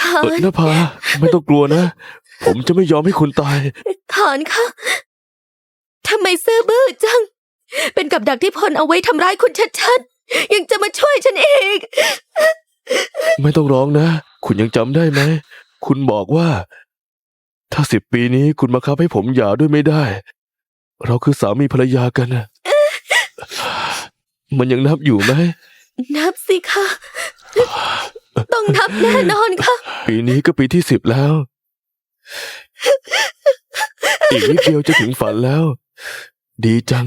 เออนนภาไม่ต้องกลัวนะ ผมจะไม่ยอมให้คุณตายหานคะทำไมซื่อบื้อจัง เป็นกับดักที่พลเอาไว้ทำร้ายคุณชัดๆ ยังจะมาช่วยฉันอีก ไม่ต้องร้องนะ คุณยังจำได้ไหม คุณบอกว่า ถ้าสิบปีนี้คุณมาคับให้ผมหย่าด้วยไม่ได้ เราคือสามีภรรยากันนะมันยังนับอยู่ไหม นับสิคะต้องนับแน่นอนค่ะ ปีนี้ก็ปีที่สิบแล้ว อีกนิดเดียวจะถึงฝันแล้ว ดีจัง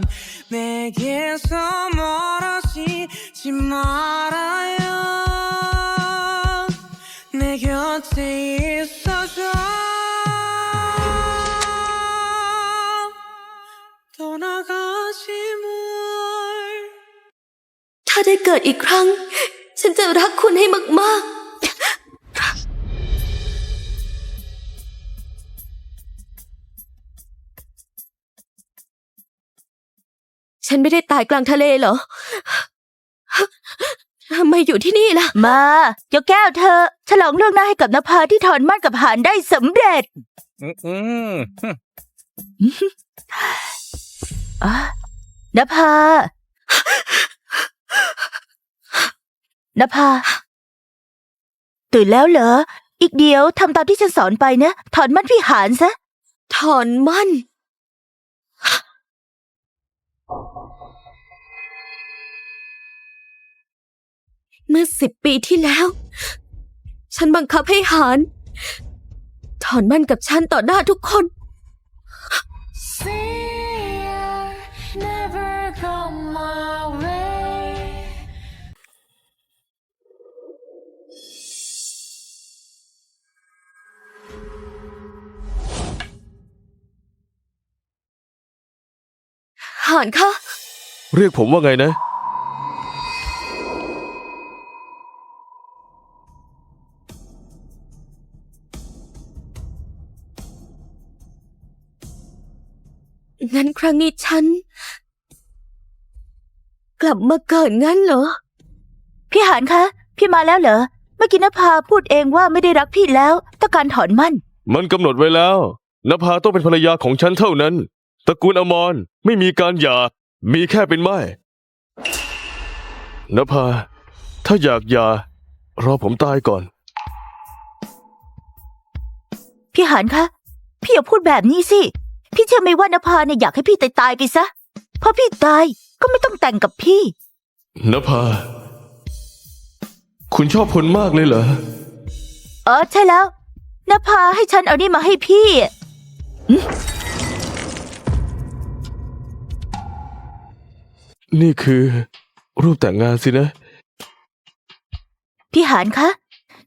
멀어지지 말아요 내 곁에 있어줘 떠나가지 말 ถ้าได้เกิดอีกครั้ง ฉันจะรักคุณให้มาก ๆ ฉันไม่ได้ตายกลางทะเลเหรอ ทำไมอยู่ที่นี่ล่ะ มายกแก้วเธอ ฉลองเรื่องหน้าให้กับนภาที่ถอนมั่นกับหานได้สำเร็จอืมอะนภานภา ตื่นแล้วเหรอ อีกเดียวทำตามที่ฉันสอนไปนะ ถอนมั่นพี่หานซะ ถอนมั่น เมื่อสิบปีที่แล้ว ฉันบังคับให้หารถอนมั่นกับฉันต่อหน้าทุกคน never come way หารคะ เรียกผมว่าไงนะ งั้นครั้งนี้ฉัน กลับมาเกิดงั้นเหรอ พี่หานคะ พี่มาแล้วเหรอ เมื่อกี้นภาพูดเองว่าไม่ได้รักพี่แล้วต้องการถอนมั่น มันกำหนดไว้แล้วนภาต้องเป็นภรรยาของฉันเท่านั้น ตระกูลอมรไม่มีการหย่า มีแค่เป็นไม้นภา ถ้าอยากหย่ารอผมตายก่อน พี่หานคะ พี่อย่าพูดแบบนี้สิ พี่เชื่อไหมว่านภาเนี่ยอยากให้พี่ตายตายๆไปซะเพราะพี่ตายก็ไม่ต้องแต่งกับพี่ นภา คุณชอบพลมากเลยเหรอ เออใช่แล้วนภาให้ฉันเอานี่มาให้พี่ นี่คือ รูปแต่งงานสินะ พี่หานคะ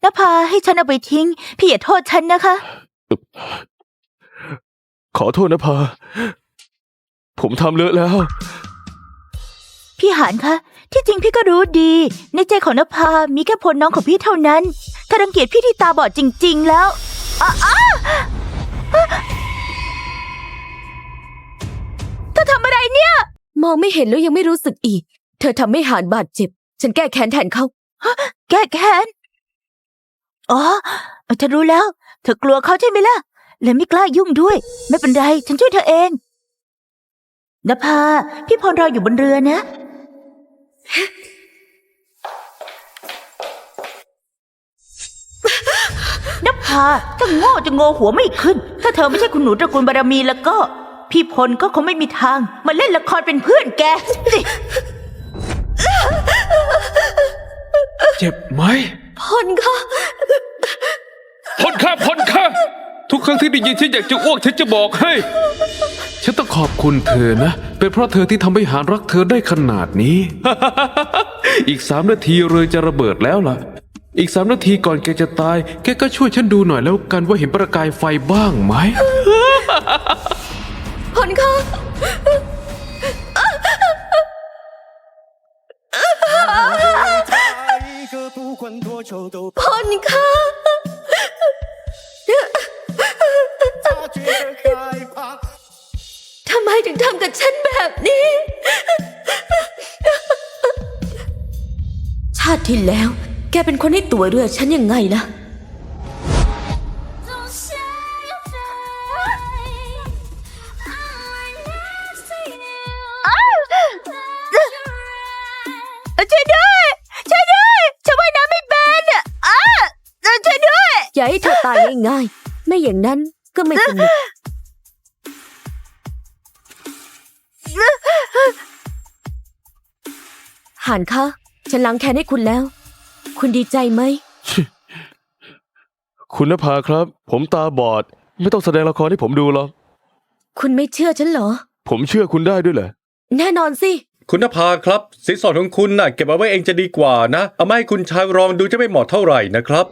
นภาให้ฉันเอาไปทิ้ง พี่อย่าโทษฉันนะคะ ขอโทษนภาผมทำเลอะแล้ว พี่หานคะ ที่จริงพี่ก็รู้ดี ในใจของนภา มีแค่พลน้องของพี่เท่านั้นถ้ารังเกียจพี่ที่ตาบอดจริง ๆ แล้วอ้าอ้าเธอทำอะไรเนี่ย มองไม่เห็นแล้วยังไม่รู้สึกอีก เธอทำให้หารบาดเจ็บ ฉันแก้แค้นแทนเขา แก้แค้น อ๋อ ฉันรู้แล้ว เธอกลัวเขาใช่ไหมล่ะ เลยไม่กล้ายุ่งด้วย ไม่เป็นไร ฉันช่วยเธอเองนภาพี่พรรออยู่บนเรือนะ นภาถ้าโง่จะโง่หัวไม่ขึ้น ถ้าเธอไม่ใช่คุณหนูตระกูลบารมีแล้วก็พพี่พลก็คงไม่มีทาง มาเล่นละครเป็นเพื่อนแกสิเจ็บไหมพลคะพลข้าพลข้า ทุกครั้งที่ได้ยินฉันอยากจะอ้วกฉันจะบอกให้ ฉันต้องขอบคุณเธอนะ เป็นเพราะเธอที่ทำให้หารักเธอได้ขนาดนี้ อีกสามนาทีเรือจะระเบิดแล้วล่ะ อีกสามนาทีก่อนแกจะตาย แกก็ช่วยฉันดูหน่อยแล้วกันว่าเห็นประกายไฟบ้างไหม ผลค่ะผนค่ะ ทำไมถึงทำกับฉันแบบนี้ ชาติที่แล้ว แกเป็นคนให้ตั๋วเรือฉันยังไงล่ะ ช่วยด้วย ช่วยด้วยฉันว่ายน้ำไม่เป็นอะอ้าช่วยด้วย อย่าให้เธอตายง่ายๆ ไม่อย่างนั้นก็ไม่สนุก หานคะฉันล้างแค้นให้คุณแล้ว คุณดีใจไหม คุณนภาครับ ผมตาบอด ไม่ต้องแสดงละครให้ผมดูหรอก คุณไม่เชื่อฉันเหรอ ผมเชื่อคุณได้ด้วยเหรอ แน่นอนสิ คุณนภาครับสินสอดของคุณน่ะเก็บเอาไว้เองจะดีกว่านะ เอามาให้คุณชายรองดูจะไม่เหมาะเท่าไหร่นะครับ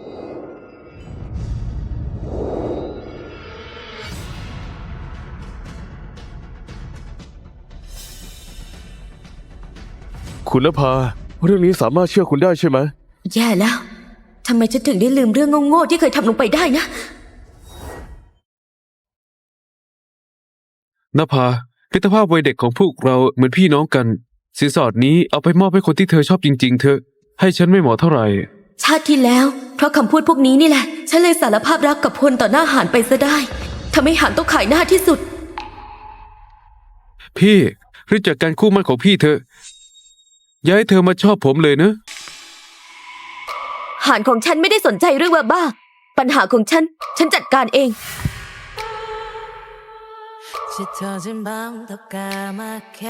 คุณนภาเรื่องนี้สามารถเชื่อคุณได้ใช่ไหมแย่แล้วทำไมฉันถึงได้ลืมเรื่องโง่ๆที่เคยทำลงไปได้นะนภามิตรภาพวัยเด็กของพวกเราเหมือนพี่น้องกันสินสอดนี้เอาไปมอบให้คนที่เธอชอบจริง ๆ เธอะให้ฉันไม่เหมาะเท่าไหร่ ชาติที่แล้ว เพราะคำพูดพวกนี้นี่แหละ ฉันเลยสารภาพรักกับพลต่อหน้าหานไปซะได้ทำให้หานต้องขายหน้าที่สุด พี่รีบจัดการคู่มั่นของพี่เธอะ อย่าให้เธอมาชอบผมเลยนะ หานของฉันไม่ได้สนใจเรื่องบ้าๆปัญหาของฉัน ฉันจัดการเอง 짙어진 밤도 까맣게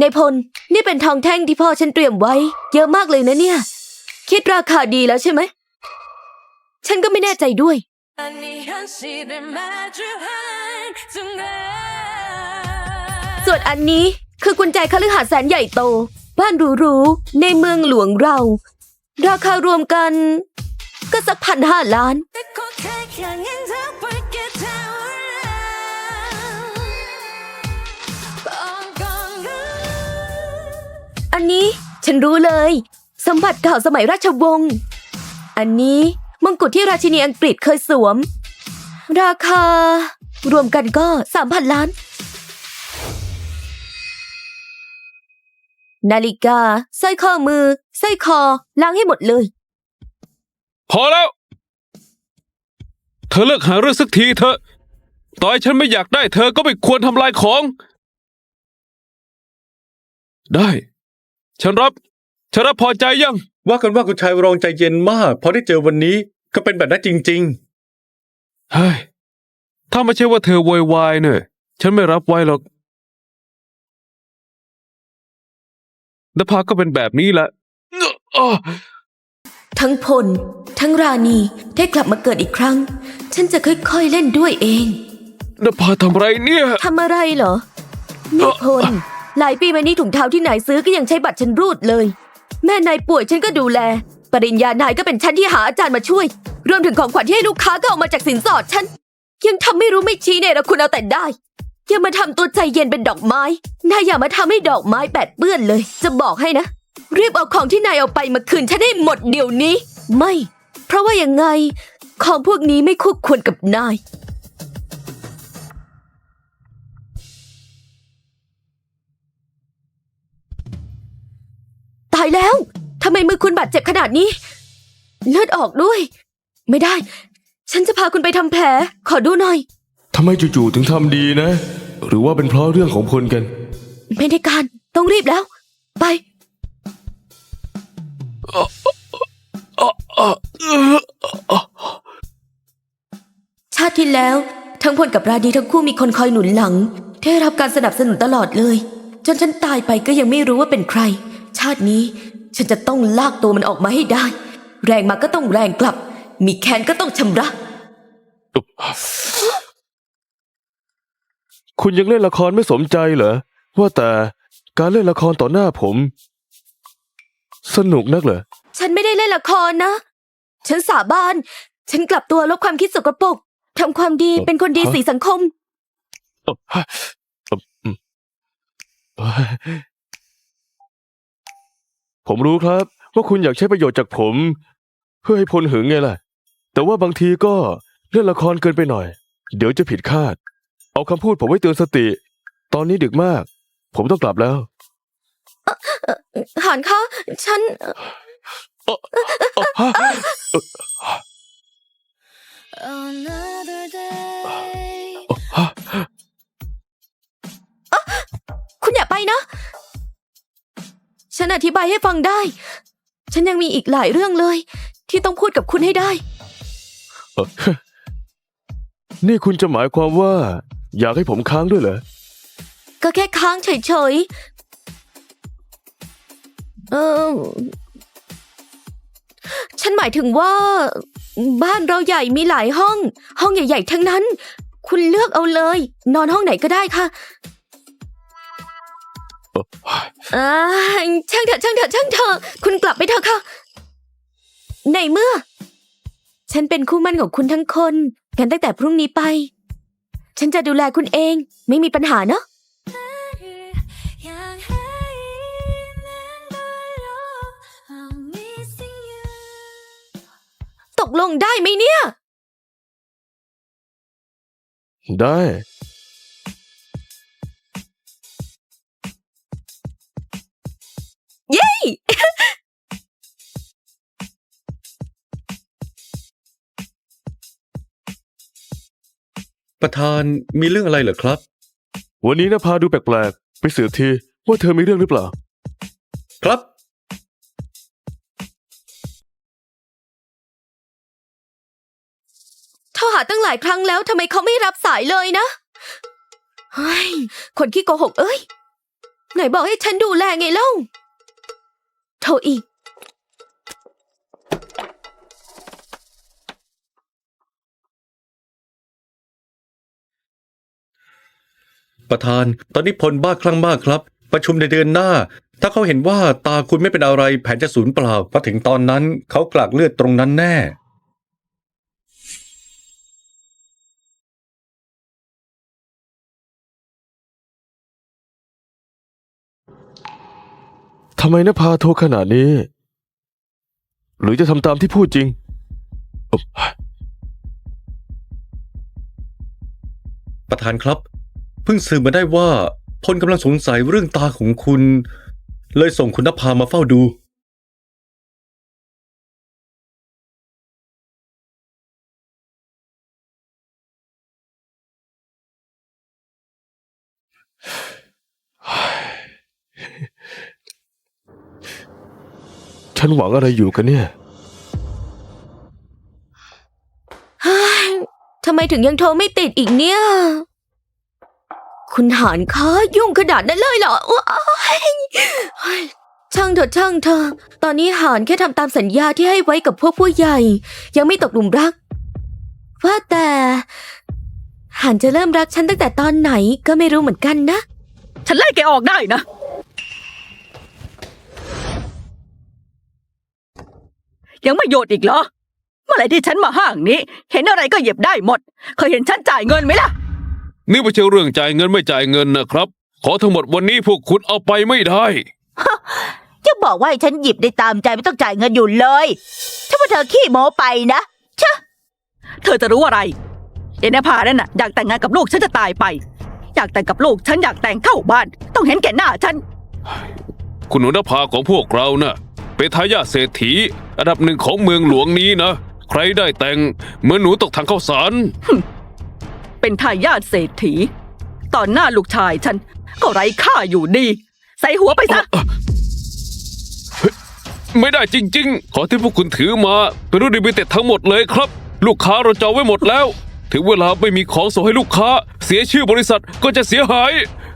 ในพล นี่เป็นทองแท่งที่พ่อฉันเตรียมไว้ เยอะมากเลยนะเนี่ย คิดราคาดีแล้วใช่ไหม ฉันก็ไม่แน่ใจด้วย 아니 현실을 마주한 순간 ส่วนอันนี้ คือกุญแจคฤหาสน์แสนใหญ่โต บ้านหรูๆในเมืองหลวงเรา ราคารวมกัน ก็สักพันห้าล้าน อันนี้ฉันรู้เลย สมบัติเก่าสมัยราชวงศ์ อันนี้มงกุฎที่ราชินีอังกฤษเคยสวม ราคารวมกันก็สามพันล้าน นาฬิกาสร้อยข้อมือสร้อยคอล้างให้หมดเลย พอแล้ว เธอเลิกหาเรื่องสักทีเถอะต่อให้ฉันไม่อยากได้เธอก็ไม่ควรทำลายของ ได้ ฉันรับ ฉันรับพอใจยัง ว่ากันว่าคุณชายรองใจเย็นมาก พอได้เจอวันนี้ก็เป็นแบบนั้นจริงเฮ้ย ถ้าไม่ใช่ว่าเธอโวยวายเนี่ย ฉันไม่รับไว้หรอก นภาก็เป็นแบบนี้แหละอ้อทั้งพล ทั้งราณีได้กลับมาเกิดอีกครั้ง ฉันจะค่อยๆเล่นด้วยเองนภาทำไรเนี่ย ทำอะไรเหรอนี่พล หลายปีมานี้ถุงเท้าที่นายซื้อก็ยังใช้บัตรฉันรูดเลย แม่นายป่วยฉันก็ดูแล ปริญญานายก็เป็นฉันที่หาอาจารย์มาช่วย รวมถึงของขวัญที่ให้ลูกค้าก็เอามาจากสินสอดฉัน ยังทำไม่รู้ไม่ชี้เนี่ยละคุณเอาแต่ได้ อย่ามาทำตัวใจเย็นเป็นดอกไม้ นายอย่ามาทำให้ดอกไม้แปดเปื้อนเลย จะบอกให้นะ รีบเอาของที่นายเอาไปมาคืนฉันให้หมดเดี๋ยวนี้ ไม่ เพราะว่ายังไง ของพวกนี้ไม่คู่ควรกับนาย ตายแล้วทำไมมือคุณบาดเจ็บขนาดนี้ เลือดออกด้วย ไม่ได้ ฉันจะพาคุณไปทำแผล ขอดูหน่อย ทำไมจู่ๆถึงทำดีนะ หรือว่าเป็นเพราะเรื่องของพลกัน ไม่ได้การต้องรีบแล้ว ไป ชาติที่แล้ว ทั้งพลกับราดีทั้งคู่มีคนคอยหนุนหลัง ได้รับการสนับสนุนตลอดเลย จนฉันตายไปก็ยังไม่รู้ว่าเป็นใคร ชาตินี้ ฉันจะต้องลากตัวมันออกมาให้ได้ แรงมาก็ต้องแรงกลับ มีแค้นก็ต้องชำระ คุณยังเล่นละครไม่สมใจเหรอ ว่าแต่การเล่นละครต่อหน้าผม สนุกนักเหรอ ฉันไม่ได้เล่นละครนะ ฉันสาบาน ฉันกลับตัวลบความคิดสกปรกทำความดีเป็นคนดีฮะสีสังคมเอ่อฮะเอ่ออืมเอ้ยผมรู้ครับ ว่าคุณอยากใช้ประโยชน์จากผม เพื่อให้พลหึงไงล่ะ แต่ว่าบางทีก็เล่นละครเกินไปหน่อย เดี๋ยวจะผิดคาด เอาคำพูดผมไว้เตือนสติ ตอนนี้ดึกมาก ผมต้องกลับแล้วหานคะฉันเอ่อฮะ Another day. ฮะคุณอย่าไปนะ ฉันอธิบายให้ฟังได้ ฉันยังมีอีกหลายเรื่องเลย ที่ต้องพูดกับคุณให้ได้เอ่อนี่คุณจะหมายความว่า อยากให้ผมค้างด้วยเหรอ ก็แค่ค้างเฉยๆ เออฉันหมายถึงว่า บ้านเราใหญ่มีหลายห้อง ห้องใหญ่ ๆ ทั้งนั้น คุณเลือกเอาเลย นอนห้องไหนก็ได้ค่ะอ่าช่างเถอะช่างเถอะช่างเถอะคุณกลับไปเถอะค่ะ ในเมื่อ ฉันเป็นคู่มั่นของคุณทั้งคนกันตั้งแต่พรุ่งนี้ไป ฉันจะดูแลคุณเอง ไม่มีปัญหาเนอะตกลงได้ไหมเนี่ย ได้ ประธานมีเรื่องอะไรเหรอครับ วันนี้นะพาดูแปลกๆ ไปสืบทีว่าเธอมีเรื่องหรือเปล่า ครับ โทรหาตั้งหลายครั้งแล้วทำไมเขาไม่รับสายเลยนะ เฮ้ย คนขี้โกหกเอ้ย ไหนบอกให้ฉันดูแลไงเล่า โทรอีก ประธาน ตอนนี้พลบ้าคลั่งมากครับ ประชุมในเดือนหน้า ถ้าเขาเห็นว่าตาคุณไม่เป็นอะไรแผนจะสูญเปล่าพอถึงตอนนั้นเขากลากเลือดตรงนั้นแน่ ทำไมนภาโทรขนาดนี้ หรือจะทำตามที่พูดจริงเอ่อประธานครับ เพิ่งสืบมาได้ว่าพลกำลังสงสัยเรื่องตาของคุณ เลยส่งคุณนภามาเฝ้าดู ฉันหวังอะไรอยู่กันเนี่ยเฮ้ยทำไมถึงยังโทรไม่ติดอีกเนี่ย คุณหานคะยุ่งขนาดนั้นเลยเหรอช่างเถอะช่างเถอะตอนนี้หานแค่ทำตามสัญญาที่ให้ไว้กับพวกผู้ใหญ่ ยังไม่ตกหลุมรัก ว่าแต่หานจะเริ่มรักฉันตั้งแต่ตอนไหนก็ไม่รู้เหมือนกันนะ ฉันไล่แกออกได้นะ ยังไม่โยดอีกเหรอ เมื่อไหร่ที่ฉันมาห้างนี้ เห็นอะไรก็เหยียบได้หมด เคยเห็นฉันจ่ายเงินไหมล่ะ นี่ไม่ใช่เรื่องจ่ายเงินไม่จ่ายเงินนะครับ ขอทั้งหมดวันนี้พวกคุณเอาไปไม่ได้ จะบอกว่าให้ฉันหยิบได้ตามใจไม่ต้องจ่ายเงินอยู่เลยถ้าว่าเธอขี้โม้ไปนะชะเธอจะรู้อะไรเอ็นภานั่นน่ะอยากแต่งงานกับลูกฉันจะตายไป อยากแต่งกับลูกฉันอยากแต่งเข้าบ้าน ต้องเห็นแก่หน้าฉัน คุณหนุนภาของพวกเรานะ่ะเป็นทายาทเศรษฐีอันดับหนึ่งของเมืองหลวงนี้นะ ใครได้แต่งเหมือนหนูตกถังข้าวสาร เป็นทายาทเศรษฐี ตอนหน้าลูกชายฉัน ก็ไร้ค่าอยู่ดี ใส่หัวไปซะ ไม่ได้จริง ๆ ขอที่พวกคุณถือมาเป็นรุ่นดิบิเต็ดทั้งหมดเลยครับ ลูกค้าเราจองไว้หมดแล้วแถึงเวลาไม่มีของส่งให้ลูกค้า เสียชื่อบริษัทก็จะเสียหาย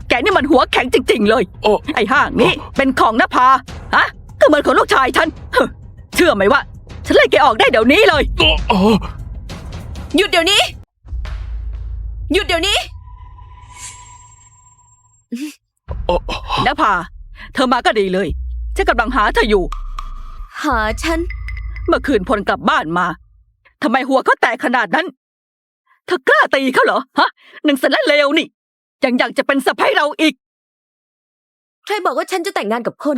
แกนี่มันหัวแข็งจริง ๆ เลย โอ้ ไอ้ห้างนี่เป็นของนภาฮะก็เหมือนของลูกชายฉันเฮ้อเชื่อไหมว่า ฉันไล่แกออกได้เดี๋ยวนี้เลย โอ้โอ้หยุดเดี๋ยวนี้ หยุดเดี๋ยวนี้โอ้นภาเธอมาก็ดีเลย ฉันกำลังหาเธออยู่ หาฉัน เมื่อคืนพลกลับบ้านมา ทำไมหัวเขาแตกขนาดนั้น เธอกล้าตีเขาเหรอ ฮะ หนึ่งสารเลวนี่ ยังอยากจะเป็นสะพ้ายเราอีก ใครบอกว่าฉันจะแต่งงานกับคน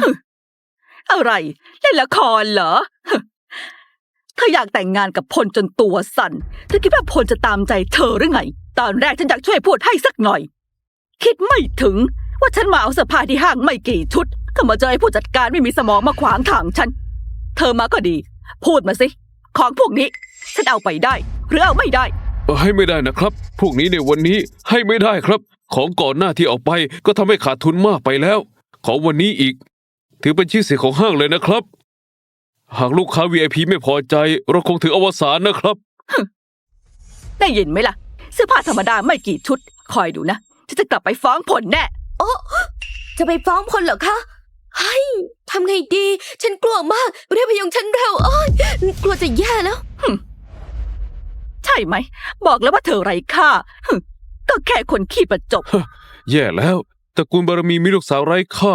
อะไร เล่นละครเหรอฮะเธออยากแต่งงานกับพลจนตัวสั่น เธอคิดว่าพลจะตามใจเธอหรือไง ตอนแรกฉันอยากช่วยพูดให้สักหน่อย คิดไม่ถึงว่าฉันมาเอาเสื้อผ้าที่ห้างไม่กี่ชุด ก็มาเจอไอ้ผู้จัดการไม่มีสมองมาขวางทางฉัน เธอมาก็ดี พูดมาสิ ของพวกนี้ ฉันเอาไปได้ หรือเอาไม่ได้ ให้ไม่ได้นะครับ พวกนี้ในวันนี้ให้ไม่ได้ครับ ของก่อนหน้าที่ออกไปก็ทำให้ขาดทุนมากไปแล้ว ของวันนี้อีก ถือเป็นชื่อเสียงของห้างเลยนะครับ หากลูกค้า VIP ไม่พอใจ เราคงถึงอวสานนะครับ ได้ยินไหมล่ะ เสื้อผ้าธรรมดาไม่กี่ชุด คอยดูนะฉันจะกลับไปฟ้องผลแน่โอ้จะไปฟ้องพลเหรอคะเฮ้ยทำไงดี ฉันกลัวมากเรียกพยงฉันเร็วโอ้ยกลัวจะแย่แล้ว ใช่ไหม บอกแล้วว่าเธอไร้ค่าฮึก็แค่คนขี้ประจบ แย่แล้วตระกูลบารมีมีลูกสาวไร้ค่า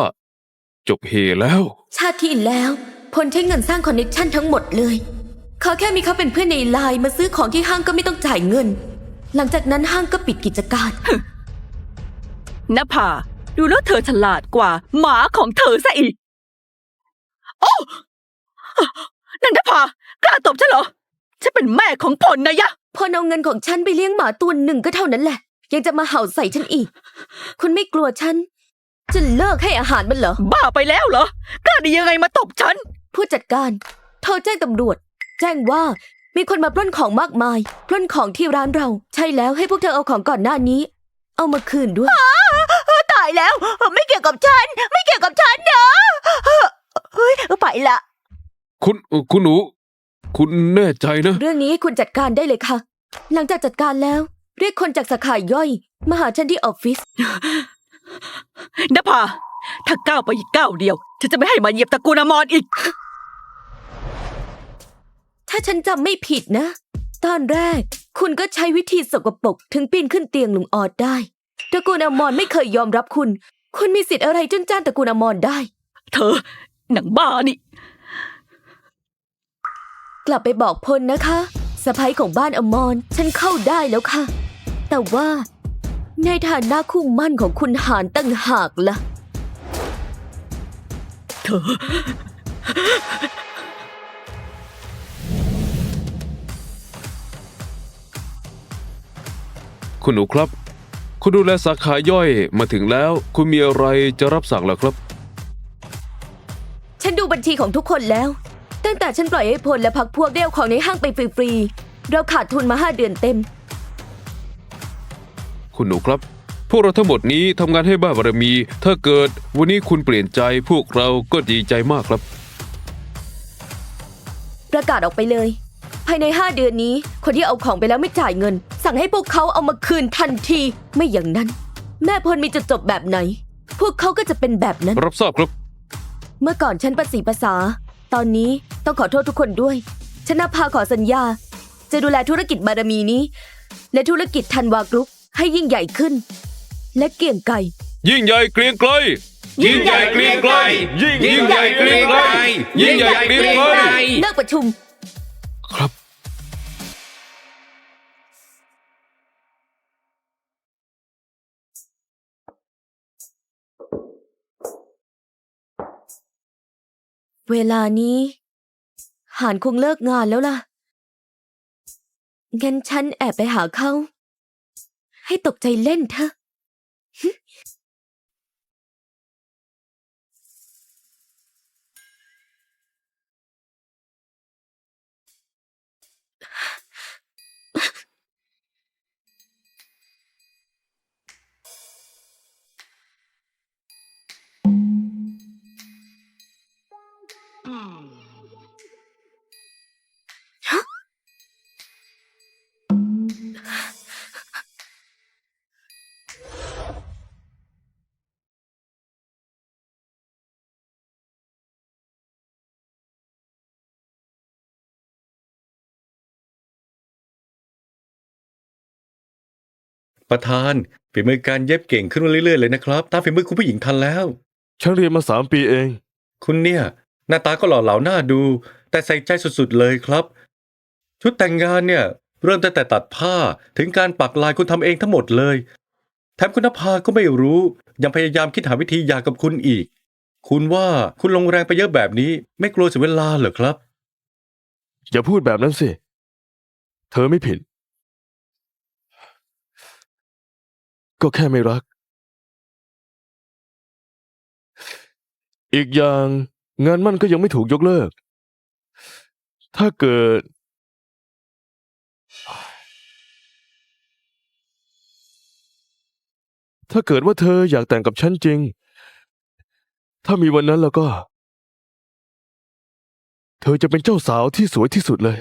จบเฮแล้ว ชาติที่แล้วพลใช้เงินสร้างคอนเนคชันทั้งหมดเลย เขาแค่มีเขาเป็นเพื่อนในไลน์มาซื้อของที่ห้างก็ไม่ต้องจ่ายเงิน หลังจากนั้นห้างก็ปิดกิจการ นภาดูแล้วเธอฉลาดกว่า หมาของเธอซะอีก โอ้นันทภากล้าตบฉันเหรอ ฉันเป็นแม่ของผลนะยะพลเอาเงินของฉันไปเลี้ยงหมาตัวหนึ่งก็เท่านั้นแหละ ยังจะมาเห่าใส่ฉันอีก คุณไม่กลัวฉัน จะเลิกให้อาหารมันเหรอ บ้าไปแล้วเหรอ กล้าดียังไงมาตบฉัน ผู้จัดการ โทรแจ้งตำรวจ แจ้งว่า มีคนมาปล้นของมากมาย ปล้นของที่ร้านเรา ใช่แล้วให้พวกเธอเอาของก่อนหน้านี้ เอามาคืนด้วย ตายแล้ว ไม่เกี่ยวกับฉัน ไม่เกี่ยวกับฉันนะเฮ้ยไปละ คุณคุณหนู คุณแน่ใจนะ เรื่องนี้ให้คุณจัดการได้เลยค่ะ หลังจากจัดการแล้ว เรียกคนจากสาขาย่อย มาหาฉันที่ออฟฟิศ นภาถ้าก้าวไปอีกก้าวเดียว ฉันจะไม่ให้มาเหยียบตระกูลอมรอีก ถ้าฉันจำไม่ผิดนะ ตอนแรก คุณก็ใช้วิธีสกปรกถึงปีนขึ้นเตียงลุงออดได้ตระกูลอมรไม่เคยยอมรับคุณ คุณมีสิทธิ์อะไรจุนจ้านตระกูลอมรได้ เธอ หนังบ้านี่ กลับไปบอกพลนะคะสะพ้ยของบ้านอมรฉันเข้าได้แล้วค่ะ แต่ว่าในฐานะคู่มั่นของคุณหานตั้งหากล่ะ เธอ คุณหนูครับ คุณดูแลสาขาย่อยมาถึงแล้ว คุณมีอะไรจะรับสั่งเหรอครับ ฉันดูบัญชีของทุกคนแล้ว ตั้งแต่ฉันปล่อยให้พลและพักพวกได้เอาของในห้างไปฟรีๆเราขาดทุนมาห้าเดือนเต็ม คุณหนูครับ พวกเราทั้งหมดนี้ทำงานให้บ้านบารมี ถ้าเกิดวันนี้คุณเปลี่ยนใจพวกเราก็ดีใจมากครับ ประกาศออกไปเลย ภายในห้าเดือนนี้ คนที่เอาของไปแล้วไม่จ่ายเงิน สั่งให้พวกเขาเอามาคืนทันที ไม่อย่างนั้น แม่พลมีจุดจบแบบไหน พวกเขาก็จะเป็นแบบนั้น รับทราบครับ เมื่อก่อนฉันประสีภาษา ตอนนี้ต้องขอโทษทุกคนด้วยฉันนภาขอสัญญา จะดูแลธุรกิจบารมีนี้ และธุรกิจทันวากรุ๊ปให้ยิ่งใหญ่ขึ้น และเกี่ยงไก่ ยิ่งใหญ่เกรียงไกรยิ่งใหญ่เกรียงไกรยิ่งใหญ่เกรียงไกรยิ่งใหญ่เกรียงไกร เลิกประชุม เวลานี้ หานคงเลิกงานแล้วล่ะ งั้นฉันแอบไปหาเขา ให้ตกใจเล่นเถอะ ประธานฝีมือการเย็บเก่งขึ้นมาเรื่อยๆเลยนะครับ ตามฝีมือคุณผู้หญิงทันแล้ว ฉันเรียนมาสามปีเอง คุณเนี่ย หน้าตาก็หล่อเหลาหน้าดู แต่ใส่ใจสุดๆเลยครับ ชุดแต่งงานเนี่ย เริ่มตั้งแต่ตัดผ้าถึงการปักลายคุณทำเองทั้งหมดเลยแถมคุณนภาก็ไม่รู้ ยังพยายามคิดหาวิธีหย่ากับคุณอีก คุณว่าคุณลงแรงไปเยอะแบบนี้ ไม่กลัวเสียเวลาเหรอครับ อย่าพูดแบบนั้นสิ เธอไม่ผิด ก็แค่ไม่รัก อีกอย่างงานมั่นก็ยังไม่ถูกยกเลิก ถ้าเกิด ถ้าเกิดว่าเธออยากแต่งกับฉันจริง ถ้ามีวันนั้นแล้วก็ เธอจะเป็นเจ้าสาวที่สวยที่สุดเลย